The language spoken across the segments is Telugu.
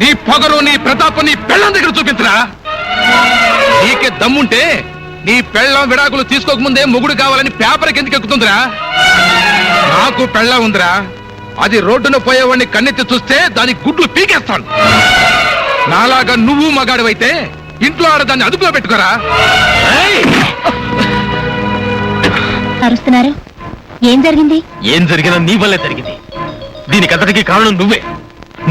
నీ పొగరు నీ ప్రతాపం నీ పెళ్ళం దగ్గర చూపించరా? నీకే దమ్ముంటే నీ పెళ్ళం విడాకులు తీసుకోకముందే మొగుడు కావాలని పేపర్కి ఎందుకు ఎక్కుతుందిరా? నాకు పెళ్ళం ఉందిరా. అది రోడ్డున పోయేవాడిని కన్నెత్తి చూస్తే దాని గుడ్లు పీకేస్తాను. నాలాగా నువ్వు మగాడివైతే ఇంట్లో ఆడదాన్ని అదుపులో పెట్టుకోరా. ఏయ్! అరుస్తున్నారు? ఏం జరిగింది? ఏం జరిగినా నీ వల్లే జరిగింది. దీనికంతటికి కారణం నువ్వే.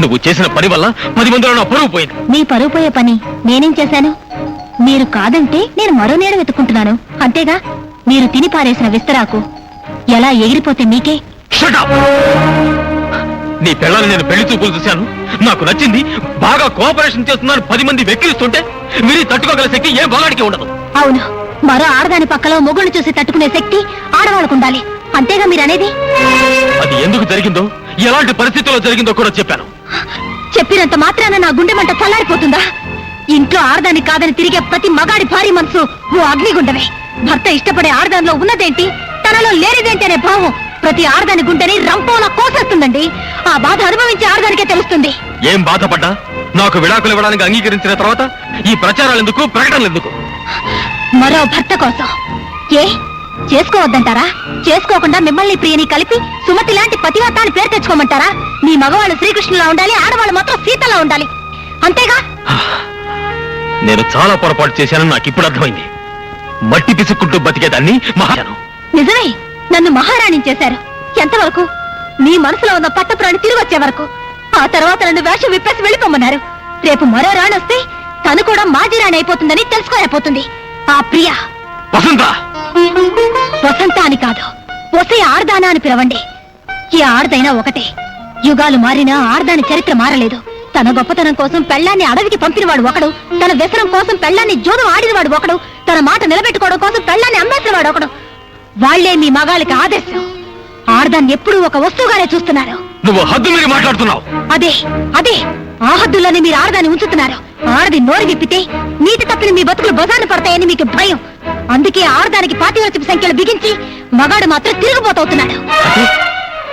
నువ్వు చేసిన పని వల్ల పది మందిలో నా పరువు పోయింది. మీ పరువు పోయే పని నేనేం చేశాను? మీరు కాదంటే నేను మరో నీడ వెతుకుంటున్నాను అంతేగా మీరు తిని పారేసిన విస్తరాకు ఎలా ఎగిరిపోతే మీకే? Shut up! నీ పిల్లల్ని నేను పెళ్ళి చూపులు చూశాను. నాకు నచ్చింది బాగా కోఆపరేషన్ చేస్తున్నాను పది మంది వెక్కిరిస్తుంటే మీరు తట్టుకోగల శక్తి ఏ బాగాడికి ఉండదు. అవును మరో ఆడదాని పక్కలో మొగుడిని చూసి తట్టుకునే శక్తి ఆడవాళ్ళకు ఉండాలి. అంతేగా మీరనేది? అది ఎందుకు జరిగిందో ఎలాంటి పరిస్థితుల్లో జరిగిందో కూడా చెప్పాను. చెప్పినంత మాత్రాన నా గుండె మంట చల్లారిపోతుందా? ఇంట్లో ఆడదాని కాదని తిరిగే ప్రతి మగాడి భారీ మనసు ఓ అగ్నిగుండమే భర్త ఇష్టపడే ఆడదానిలో ఉన్నదేంటి? తనలో లేనిదేంటి అనే భావం ప్రతి ఆడదాని గుండెని రంపోలా కోసేస్తుందండి. ఆ బాధ అనుభవించే ఆడదానికే తెలుస్తుంది. ఏం బాధపడ్డా? నాకు విడాకులు ఇవ్వడానికి అంగీకరించిన తర్వాత ఈ ప్రచారాలు ఎందుకు ప్రకటనలు ఎందుకు? మరో భర్త కోసం. ఏ? చేసుకోవద్దంటారా? చేసుకోకుండా మిమ్మల్ని ప్రియని కలిపి సుమతి లాంటి పతివ్రతాన్ని పేరు తెచ్చుకోమంటారా? మీ మగవాళ్ళు శ్రీకృష్ణులా ఉండాలి ఆడవాళ్ళు మాత్రం సీతలా ఉండాలి. అంతేగా? నేను చాలా పొరపాటు చేశానని నాకు ఇప్పుడు అర్థమైంది. మట్టి పిసుక్కుంటూ బతికేదాన్ని మహాను నిజమే నన్ను మహారాణి చేశారు. ఎంతవరకు? మీ మనసులో ఉన్న పట్టపురాణి తిరిగి వచ్చే వరకు. ఆ తర్వాత నన్ను వేషం విప్పేసి వెళ్ళిపోమన్నారు. రేపు మరో రాణి వస్తే తను కూడా మాజీ రాణి అయిపోతుందని తెలుసుకోలేకపోతుంది. ఆ ప్రియ. వసంత వసంత అని కాదు వసే ఆర్దానా అని పిలవండి. ఈ ఆర్దైనా ఒకటే. యుగాలు మారినా ఆర్దాని చరిత్ర మారలేదు. తన గొప్పతనం కోసం పెళ్ళాన్ని అడవికి పంపినవాడు ఒకడు. తన వ్యసనం కోసం పెళ్ళాన్ని జోదం ఆడినవాడు ఒకడు. తన మాట నిలబెట్టుకోవడం కోసం పెళ్ళాన్ని అమ్మేసినవాడు ఒకడు. వాళ్ళే మీ మగాళ్ళకి ఆదర్శం. ఆర్దాన్ని ఎప్పుడూ ఒక వస్తువుగానే చూస్తున్నారు. నువ్వు హద్దు మీరు మాట్లాడుతున్నావు. అదే అదే. ఆ హద్దుల్లోనే మీరు ఆడదాన్ని ఉంచుతున్నారు. ఆడది నోరు విప్పితే నీటి తప్పిన మీ బతుకులు బజారు పడతాయని మీకు భయం. అందుకే ఆడదానికి పాతివరచపు సంఖ్యలు బిగించి మగాడు మాత్రం తిరుగుబోతవుతున్నాడు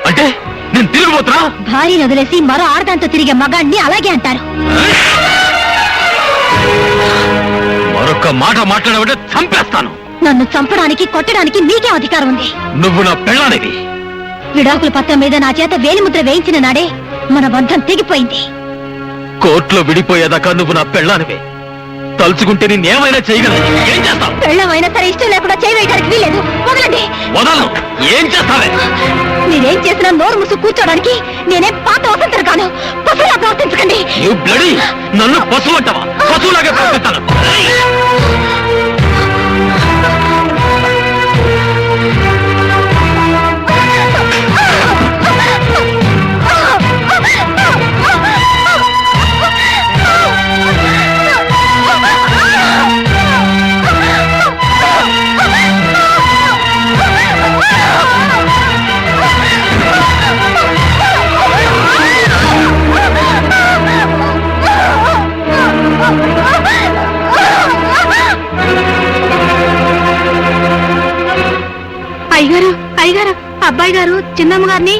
అంటే నేను తిరిగిపోతున్నా? భార్యను వదిలేసి మరో ఆడదాంతో తిరిగే మగాడిని అలాగే అంటారు. మరొక్క మాట మాట్లాడబట్టే చంపేస్తాను. నన్ను చంపడానికి కొట్టడానికి మీకే అధికారం ఉంది. నువ్వు నా పెళ్ళానివి. విడాకుల పత్రం మీద నా చేత వేలిముద్ర వేయించిన నాడే మన బంధం తెగిపోయింది. కోర్టులో విడిపోయేదాకా నువ్వు నా పెళ్ళానివి. తలుచుకుంటే నేనేమైనా చేయగలను. ఏం చేస్తావు? పెళ్ళమైనా సరే ఇష్టం లేకుండా చేయవేయడానికి వీలేదు వదలండి. వదలను. ఏం చేస్తావే? మీరేం చేసినా నోరు ముసు కూర్చోడానికి నేనేం పాత వసంతరు కాను. ప్రవర్తించకండి. నువ్వు బ్లడీ నన్ను పశువు అంటావా? పశువులాగా ప్రవర్తిస్తాను చిన్నమ్మ గారిని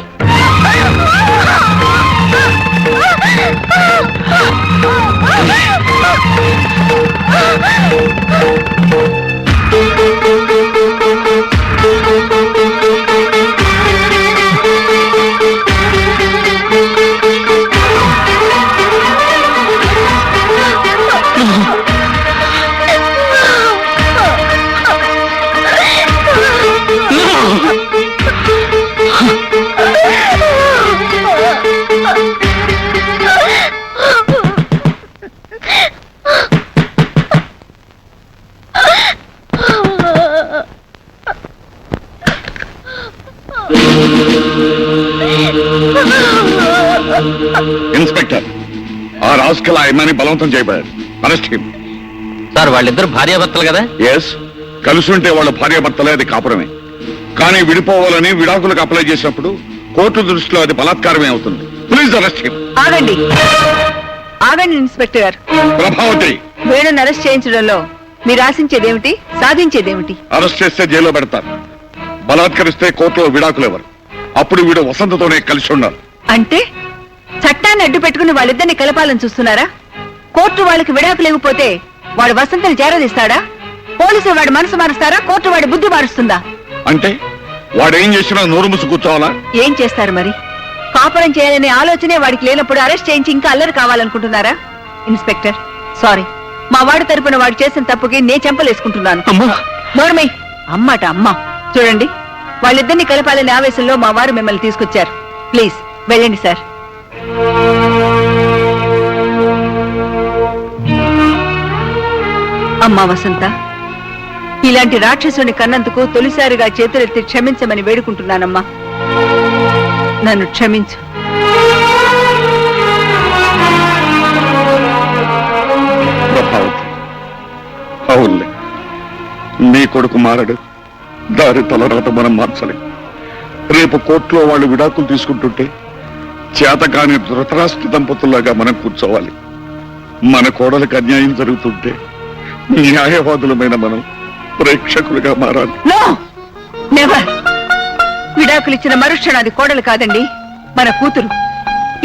ఇన్స్పెక్టర్ ఆ రాస్కల్ ఆ అమ్మాయిని బలవంతం చేయబడాడు అరెస్ట్ సార్ వాళ్ళిద్దరు భార్యాభర్తలు కదా? ఎస్ కలిసి ఉంటే వాళ్ళ భార్యాభర్తలే అది కాపురమే. కానీ విడిపోవాలని విడాకులకు అప్లై చేసినప్పుడు కోర్టు దృష్టిలో అది బలాత్కారమే అవుతుంది. ప్లీజ్ అరెస్ట్ హిమ్ ఆగండి. ఆగండి ఇన్స్పెక్టర్ గారు. ప్రభావతి! వేణుని అరెస్ట్ చేయించడంలో మీరు ఆశించేదేమిటి? సాధించేదేమిటి? అరెస్ట్ చేస్తే జైల్లో పెడతారు. బలాత్కరిస్తే కోర్టులో విడాకులు ఎవరు అప్పుడు వీడు వసంతతోనే కలిసి ఉండాలి అంటే చట్ట చట్టాన్ని అడ్డు పెట్టుకుని వాళ్ళిద్దరిని కలపాలని చూస్తున్నారా? కోర్టు వాళ్ళకి విడాకు లేకపోతే వాడు వసంతని చేరదీస్తాడా పోలీసులు వాడి మనసు మారుస్తారా? కోర్టు వాడి బుద్ధి మారుస్తుందా? అంటే వాడేం చేసినా నోరు ముసు కూర్చోవాలా? ఏం చేస్తారు మరి? కాపురం చేయాలనే ఆలోచనే వాడికి లేనప్పుడు అరెస్ట్ చేయించి ఇంకా అల్లరి కావాలనుకుంటున్నారా? Inspector sorry. మా వాడి తరపున వాడు చేసిన తప్పుకి నే చెంపలేసుకుంటున్నాను. అమ్మా! నోర్మై అమ్మట అమ్మ. చూడండి. వాళ్ళిద్దరిని కలపాలనే ఆవేశంలో మా వారు మిమ్మల్ని తీసుకొచ్చారు. ప్లీజ్ వెళ్ళండి సార్. అమ్మా వసంత ఇలాంటి రాక్షసుని కన్నందుకు తొలిసారిగా చేతులెత్తి క్షమించమని వేడుకుంటున్నానమ్మా. నన్ను క్షమించు. ప్రభావతి అవునులే. నీ కొడుకు మారడు. దారి తలరాత మనం మార్చలే. రేపు కోర్టులో వాళ్ళు విడాకులు తీసుకుంటుంటే చేతకాని ధృతరాష్ట్ర దంపతుల్లాగా మనం కూర్చోవాలి. మన కోడలకు అన్యాయం జరుగుతుంటే న్యాయవాదులమైన మనం ప్రేక్షకులుగా మారాలి. విడాకులు ఇచ్చిన మరుక్షణాది కోడలు కాదండి మన కూతురు.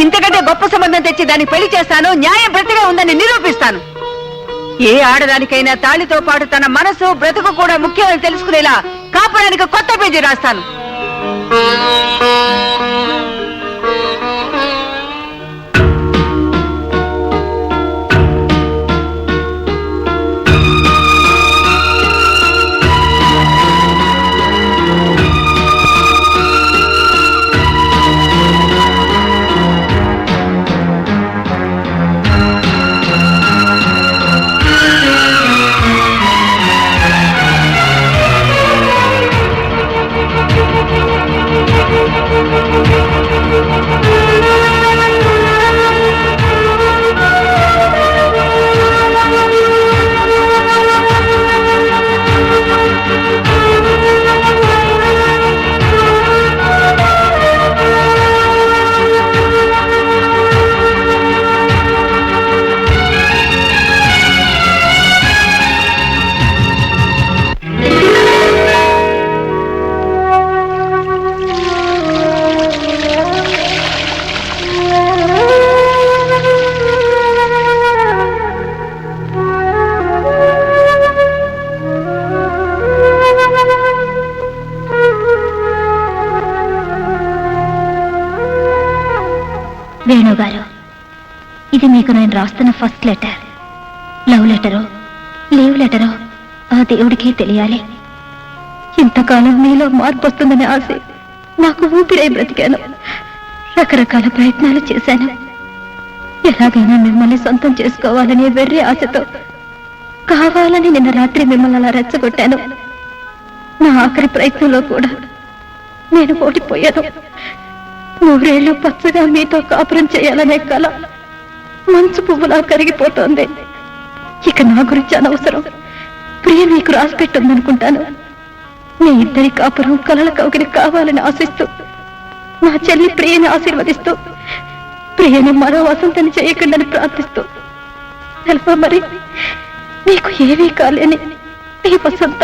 ఇంతకంటే గొప్ప సంబంధం తెచ్చి దాన్ని పెళ్ళి చేస్తాను న్యాయం ప్రతిగా ఉందని నిరూపిస్తాను. ఏ ఆడదానికైనా తాళితో పాటు తన మనసు బ్రతుకు కూడా ముఖ్యమని తెలుసుకునేలా కాపురానికి కొత్త పేజీ రాస్తాను. మీకు నేను రాస్తున్న ఫస్ట్ లెటర్ లవ్ లెటరో లీవ్ లెటరో ఆ దేవుడికి తెలియాలి. ఇంతకాలం మీలో మార్పు వస్తుందనే ఆశ. నాకు ఊపిరై బ్రతికాను. రకరకాల ప్రయత్నాలు చేశాను. ఎలాగైనా మిమ్మల్ని సొంతం చేసుకోవాలనే వెర్రి ఆశతో కావాలని నిన్న రాత్రి మిమ్మల్ని అలా రెచ్చగొట్టాను. నా ఆఖరి ప్రయత్నంలో కూడా నేను ఓడిపోయాను. నూరేళ్ళు పచ్చగా మీతో కాపురం చేయాలనే కల మంచు పువ్వులా కరిగిపోతోంది. ఇక నా గురించి అనవసరం. ప్రియ మీకు రాసిపెట్టుందనుకుంటాను. మీ ఇద్దరి కాపురం కలల కౌగిలి కావాలని ఆశిస్తూ నా చెల్లి ప్రియని ఆశీర్వదిస్తూ ప్రియని మరో వసంతని చేయకుండాని ప్రార్థిస్తూ తెలుసా మరి నీకు ఏమీ కాలేని నీ వసంత